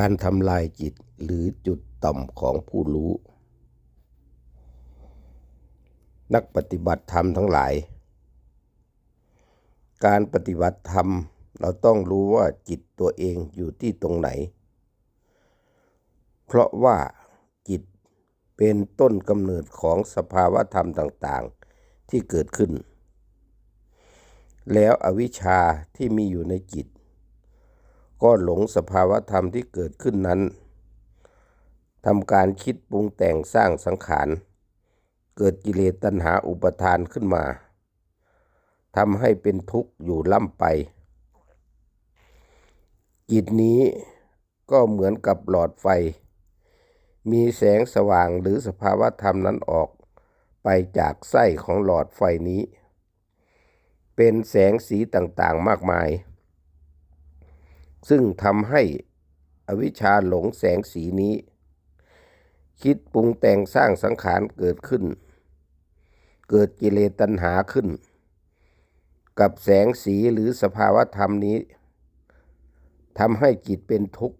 การทำลายจิตหรือจุดต่ำของผู้รู้ นักปฏิบัติธรรมทั้งหลาย การปฏิบัติธรรมเราต้องรู้ว่าจิตตัวเองอยู่ที่ตรงไหน เพราะว่าจิตเป็นต้นกำเนิดของสภาวะธรรมต่างๆที่เกิดขึ้น แล้วอวิชชาที่มีอยู่ในจิต ก็หลงสภาวะธรรมที่เกิดขึ้นนั้นทำการคิดปรุงแต่งสร้างสังขาร เกิดกิเลสตัณหาอุปทานขึ้นมาทำให้เป็นทุกข์อยู่ล่ำไป จิตนี้ก็เหมือนกับหลอดไฟ มีแสงสว่างหรือสภาวะธรรมนั้นออกไปจากไส้ของหลอดไฟนี้ เป็นแสงสีต่างๆมากมาย ซึ่งทำให้อวิชชาหลงแสงสีนี้ คิดปรุงแต่งสร้างสังขารเกิดขึ้น เกิดกิเลสตัณหาขึ้น กับแสงสีหรือสภาวะธรรมนี้ทำให้จิตเป็นทุกข์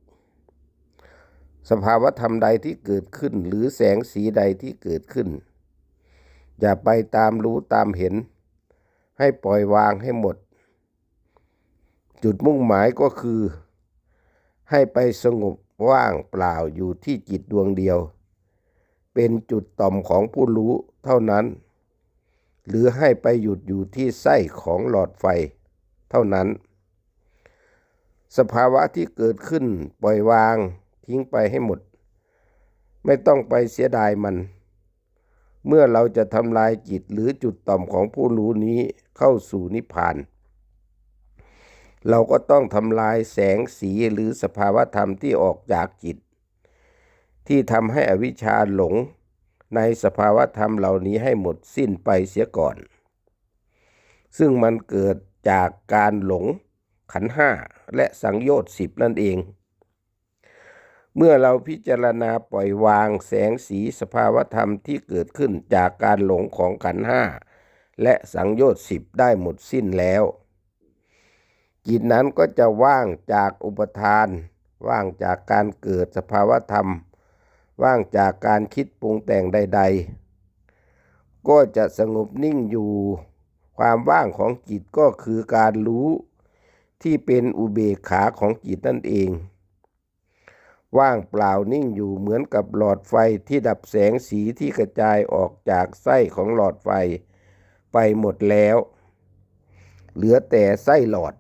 สภาวะธรรมใดที่เกิดขึ้น หรือแสงสีใดที่เกิดขึ้น อย่าไปตามรู้ตามเห็น ให้ปล่อยวางให้หมด จุดมุ่งหมายก็คือ ให้ไปสงบว่างเปล่าอยู่ที่จิตดวงเดียว เป็นจุดต่อมของผู้รู้เท่านั้น หรือให้ไปหยุดอยู่ที่ไส้ของหลอดไฟเท่านั้น สภาวะที่เกิดขึ้นปล่อยวางทิ้งไปให้หมด ไม่ต้องไปเสียดายมัน เมื่อเราจะทำลายจิตหรือจุดต่อมของผู้รู้นี้เข้าสู่นิพพาน เราก็ต้องทำลายแสงสีหรือสภาวะธรรมที่ออกจากจิต ที่ทำให้อวิชชาหลงในสภาวะธรรมเหล่านี้ให้หมดสิ้นไปเสียก่อน ซึ่งมันเกิดจากการหลงขันห้าและสังโยชน์สิบนั่นเอง เมื่อเราพิจารณาปล่อยวางแสงสีสภาวธรรมที่เกิดขึ้นจากการหลงของขันห้าและสังโยชน์สิบได้หมดสิ้นแล้ว จิตนั้นก็จะว่างจากอุปทาน ว่างจากการเกิดสภาวธรรม ว่างจากการคิดปรุงแต่งใด ๆ ก็จะสงบนิ่งอยู่ ความว่างของจิตก็คือการรู้ที่เป็นอุเบกขาของจิตนั่นเอง ว่างเปล่านิ่งอยู่เหมือนกับหลอดไฟที่ดับแสงสีที่กระจายออกจากไส้ของหลอดไฟไปหมดแล้ว เหลือแต่ไส้หลอด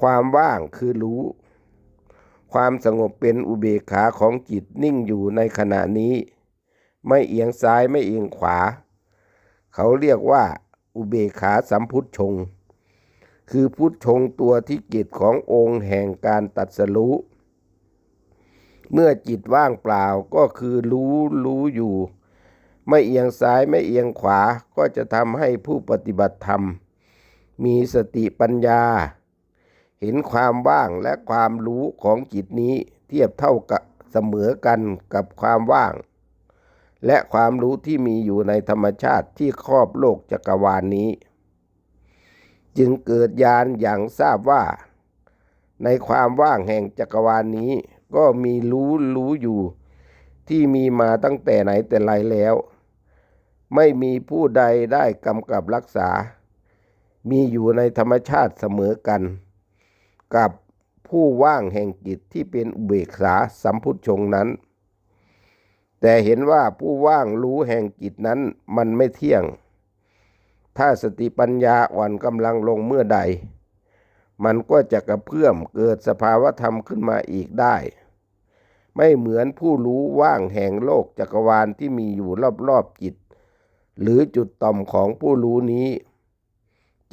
ความว่างคือรู้ ความสงบเป็นอุเบกขาของจิตนิ่งอยู่ในขณะนี้ ไม่เอียงซ้ายไม่เอียงขวา เขาเรียกว่า อุเบกขาสัมพุทธชง คือพุทธชงตัวที่จิตขององค์แห่งการตัดสรู้เมื่อจิตว่างเปล่าก็คือรู้รู้อยู่ ไม่เอียงซ้ายไม่เอียงขวาก็จะทำให้ผู้ปฏิบัติธรรม มีสติปัญญา เห็นความว่างและความรู้ของจิตนี้เทียบเท่ากับเสมอกันกับความว่าง และความรู้ที่มีอยู่ในธรรมชาติที่ครอบโลกจักรวาลนนี้ จึงเกิดญาณอย่างทราบว่า ในความว่างแห่งจักรวาลนนี้ ก็มีรู้รู้อยู่ ที่มีมาตั้งแต่ไหนแต่ไรแล้ว ไม่มีผู้ใดได้กำกับรักษา มีอยู่ในธรรมชาติเสมอกัน กับผู้ว่างแห่งจิตที่เป็นอุเบกขาสัมพุทธชงนั้น แต่เห็นว่าผู้ว่างรู้แห่งจิตนั้นมันไม่เที่ยง ถ้าสติปัญญาอ่อนกำลังลงเมื่อใด มันก็จะกระเพื่อมเกิดสภาวธรรมขึ้นมาอีกได้ ไม่เหมือนผู้รู้ว่างแห่งโลกจักรวาลที่มีอยู่รอบๆจิต หรือจุดต่อมของผู้รู้นี้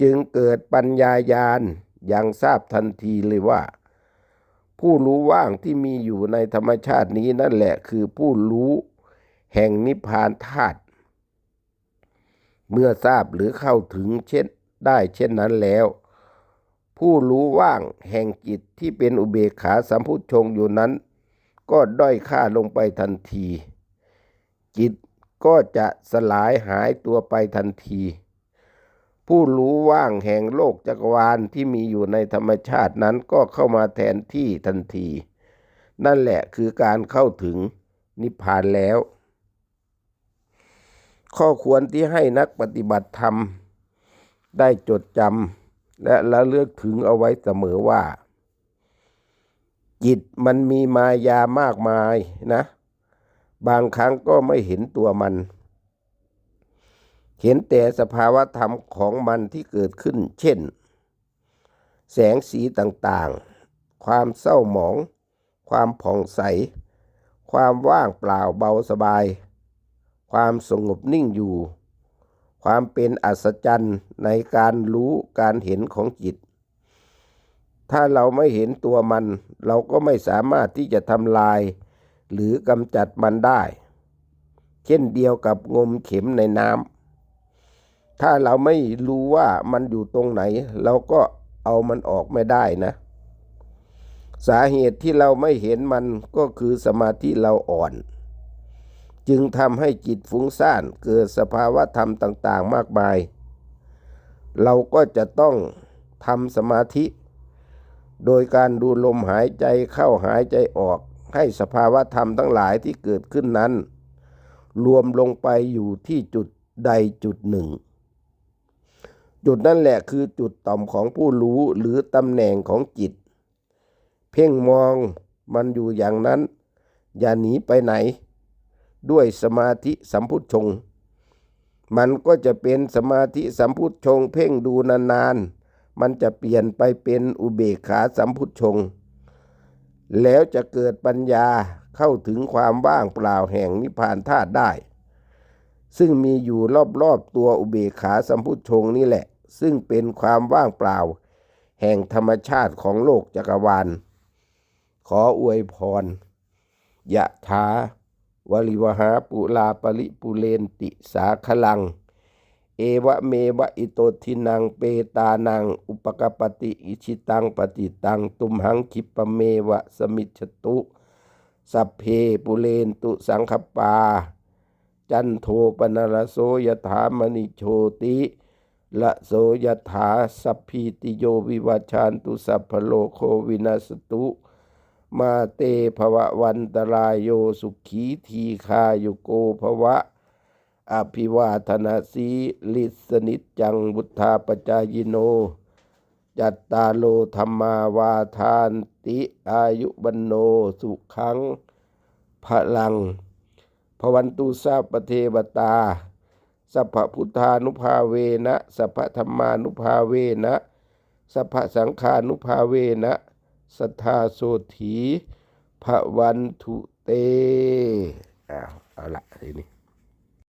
จึงเกิดปัญญายาณ ย่างทราบทันทีเลยว่า ผู้รู้ว่างที่มีอยู่ในธรรมชาตินี้นั่นแหละคือผู้รู้แห่งนิพพานธาตุเมื่อทราบหรือเข้าถึงเช่นได้เช่นนั้นแล้ว ผู้รู้ว่างแห่งจิตที่เป็นอุเบกขาสัมพุทชงอยู่นั้น ก็ด้อยค่าลงไปทันที จิตก็จะสลายหายตัวไปทันที ผู้รู้ว่างแห่งโลกจักรวาลที่มีอยู่ในธรรมชาตินั้นก็เข้ามาแทนที่ทันที นั่นแหละคือการเข้าถึงนิพพานแล้ว ข้อควรที่ให้นักปฏิบัติธรรม ได้จดจำและระลึกถึงเอาไว้เสมอว่า จิตมันมีมายามากมายนะ บางครั้งก็ไม่เห็นตัวมัน เห็นแต่สภาวะธรรมของมันที่เกิดขึ้น เช่น แสงสีต่างๆ ความเศร้าหมอง ความผ่องใส ความว่างเปล่าเบาสบาย ความสงบนิ่งอยู่ ความเป็นอัศจรรย์ในการรู้การเห็นของจิต ถ้าเราไม่เห็นตัวมัน เราก็ไม่สามารถที่จะทำลาย หรือกำจัดมันได้ เช่นเดียวกับงมเข็มในน้ำ ถ้าเราไม่รู้ว่ามันอยู่ตรงไหน เราก็เอามันออกไม่ได้นะ สาเหตุที่เราไม่เห็นมันก็คือสมาธิเราอ่อน จึงทำให้จิตฟุ้งซ่านเกิดสภาวะธรรมต่าง ๆ มากมาย เราก็จะต้องทำสมาธิ โดยการดูลมหายใจเข้าหายใจออกให้สภาวะธรรมทั้งหลายที่เกิดขึ้นนั้น รวมลงไปอยู่ที่จุดใดจุดหนึ่ง จุดนั่นแหละคือจุดต่อมของผู้รู้หรือตำแหน่งของจิต เพ่งมองมันอยู่อย่างนั้น อย่าหนีไปไหน ด้วยสมาธิสัมพุทธชง มันก็จะเป็นสมาธิสัมพุทธชง เพ่งดูนานๆ มันจะเปลี่ยนไปเป็นอุเบกขาสัมพุทธชง แล้วจะเกิดปัญญาเข้าถึงความว่างเปล่าแห่งนิพพานธาตุได้ซึ่งมีอยู่รอบๆตัวอุเบกขาสัมพุทธชงนี่แหละ ซึ่งเป็นความว่างเปล่า แห่งธรรมชาติของโลกจักรวาล ขออวยพรยะถาวริวหาปุลาปริปุเรนติสาคลัง เอวะเมวะอิโตทินังเปตานัง อุปกปปติอิชิตังปฏิตัง ตุมหังคิปะเมวะสมิจตุสัพเพปุเรนตุสังคปา จันโทปนรโสยถามณิโชติ ละโสยถาสัพพิติโยวิวัชานตุสัพพโลโควินาสตุ มาเตภวะวันตรายโยสุขีทีคาโยโกภวะ อภิวาธนาสีลิสนิจจังบุทธาปจายโน จัตตาโลธรรมาวาทานติอายุบันโนสุขังพลังพวันตุสาปเทวตา สัพพพุทธานุภาเวนะสัพพธรรมานุภาเวนะสัพพสังขานุภาเวนะสัทธาโสถีพระวันทุเตอ้าวเอาละทีนี้